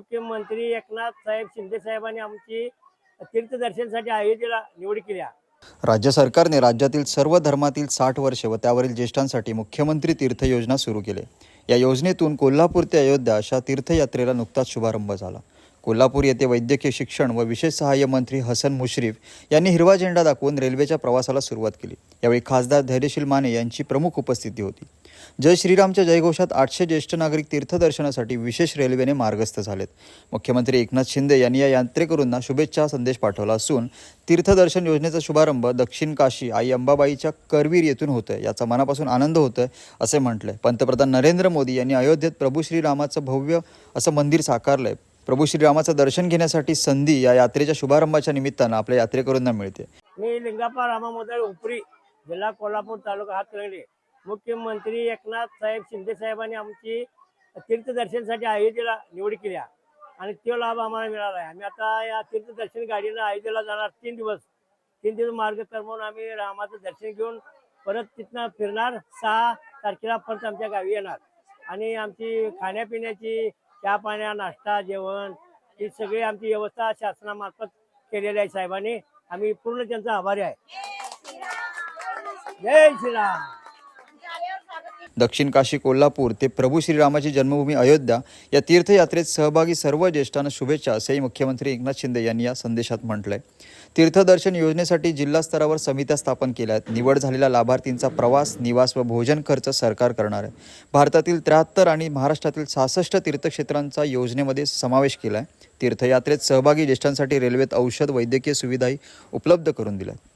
मुख्यमंत्री एकनाथ साहेब शिंदे साहेबांनी आमची तीर्थदर्शनसाठी अयोध्येला निवड केली आहे. राज्य सरकारने राज्यातील सर्व धर्मातील साठ वर्षे व त्यावरील ज्येष्ठांसाठी मुख्यमंत्री तीर्थ योजना सुरू केली या योजनेतून कोल्हापूर ते अयोध्या अशा तीर्थयात्रेला नुकताच शुभारंभ झाला कोल्हापूर येथे वैद्यकीय शिक्षण व विशेष सहाय्य मंत्री हसन मुश्रीफ यांनी हिरवा झेंडा दाखवून रेल्वेच्या प्रवासाला सुरुवात केली. यावेळी खासदार धैर्यशील माने यांची प्रमुख उपस्थिती होती. जय श्रीरामच्या जयघोषात आठशे ज्येष्ठ नागरिक तीर्थदर्शनासाठी विशेष रेल्वेने मार्गस्थ झालेत. मुख्यमंत्री एकनाथ शिंदे यांनी या यात्रेकरूंना शुभेच्छा संदेश पाठवला असून तीर्थदर्शन योजनेचा शुभारंभ दक्षिण काशी आई अंबाबाईच्या करवीर येथून होतोय. याचा मनापासून आनंद होतोय असे म्हटलंय. पंतप्रधान नरेंद्र मोदी यांनी अयोध्येत प्रभू श्रीरामाचं भव्य असं मंदिर साकारलंय. प्रभू श्रीरामाचं दर्शन घेण्यासाठी संधी या यात्रेच्या शुभारंभाच्या निमित्तानं आपल्या यात्रेकरूंना मिळते. मी लिंगापा रामामोदळ उपरी जिल्हा कोल्हापूर तालुका हातकणंगले मुख्यमंत्री एकनाथ साहेब शिंदे साहेबांनी आमची तीर्थदर्शनसाठी अयोध्येला निवड केल्या आणि तो लाभ आम्हाला मिळाला आहे. आम्ही आता या तीर्थदर्शन गाडीनं अयोध्येला जाणार तीन दिवस. तीन दिवस मार्ग करमून आम्ही रामाचं दर्शन घेऊन परत तिथनं फिरणार. सहा तारखेला परत आमच्या गावी येणार. आणि आमची खाण्यापिण्याची चहा पाण्या नाश्ता जेवण ही सगळी आमची व्यवस्था शासनामार्फत केलेली आहे साहेबांनी. आम्ही पूर्ण त्यांचा आभारी आहे. जय श्रीराम. दक्षिण काशी कोल्हापूर ते प्रभू श्रीरामाची जन्मभूमी अयोध्या या तीर्थयात्रेत सहभागी सर्व ज्येष्ठांना शुभेच्छा असेही मुख्यमंत्री एकनाथ शिंदे यांनी या संदेशात म्हटलं आहे तीर्थदर्शन योजनेसाठी जिल्हा स्तरावर समित्या स्थापन केल्या आहेत. निवड झालेल्या लाभार्थींचा प्रवास निवास व भोजन खर्च सरकार करणार आहे. भारतातील त्र्याहत्तर आणि महाराष्ट्रातील सहासष्ट तीर्थक्षेत्रांचा योजनेमध्ये समावेश केला आहे तीर्थयात्रेत सहभागी ज्येष्ठांसाठी रेल्वेत औषध वैद्यकीय सुविधाही उपलब्ध करून दिल्या आहेत